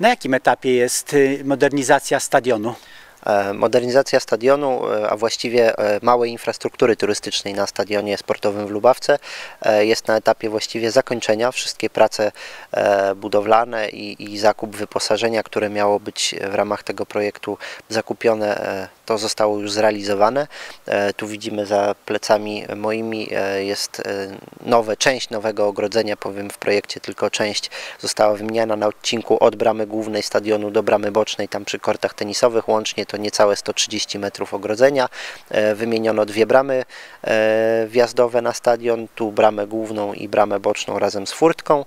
Na jakim etapie jest y, modernizacja stadionu? E, Modernizacja stadionu, e, a właściwie e, małej infrastruktury turystycznej na stadionie sportowym w Lubawce jest na etapie właściwie zakończenia. Wszystkie prace budowlane i, i zakup wyposażenia, które miało być w ramach tego projektu zakupione, to zostało już zrealizowane. E, Tu widzimy za plecami moimi e, jest e, nowe, część nowego ogrodzenia, powiem w projekcie tylko część została wymieniana na odcinku od bramy głównej stadionu do bramy bocznej, tam przy kortach tenisowych łącznie to niecałe 130 metrów ogrodzenia. Wymieniono dwie bramy wjazdowe na stadion, tu bramę główną i bramę boczną razem z furtką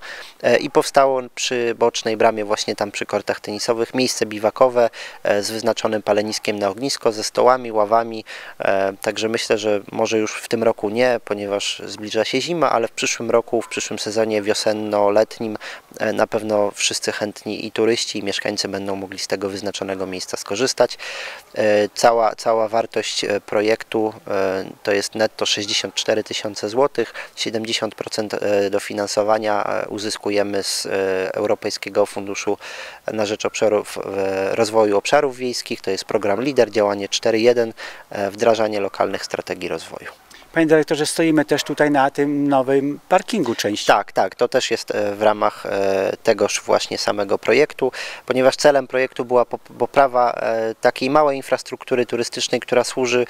i powstało przy bocznej bramie właśnie tam przy kortach tenisowych miejsce biwakowe z wyznaczonym paleniskiem na ognisko, ze stołami, ławami, e, także myślę, że może już w tym roku nie, ponieważ zbliża się zima, ale w przyszłym roku, w przyszłym sezonie wiosenno-letnim e, na pewno wszyscy chętni i turyści i mieszkańcy będą mogli z tego wyznaczonego miejsca skorzystać. E, Cała, cała wartość projektu to jest netto 64 tysiące złotych, 70% e, dofinansowania uzyskujemy z Europejskiego Funduszu na rzecz obszarów, rozwoju obszarów wiejskich, to jest program LIDER, działanie 4.1, e, wdrażanie lokalnych strategii rozwoju. Panie dyrektorze, stoimy też tutaj na tym nowym parkingu części. Tak, tak, to też jest e, w ramach e, tegoż właśnie samego projektu, ponieważ celem projektu była pop- poprawa e, takiej małej infrastruktury turystycznej, która służy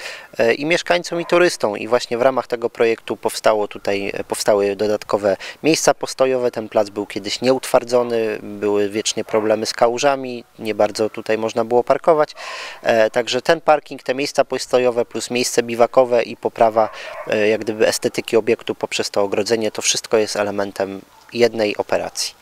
i mieszkańcom, i turystom. I właśnie w ramach tego projektu powstało tutaj, powstały dodatkowe miejsca postojowe. Ten plac był kiedyś nieutwardzony, były wiecznie problemy z kałużami, nie bardzo tutaj można było parkować. Także ten parking, te miejsca postojowe plus miejsce biwakowe i poprawa jak gdyby estetyki obiektu poprzez to ogrodzenie, to wszystko jest elementem jednej operacji.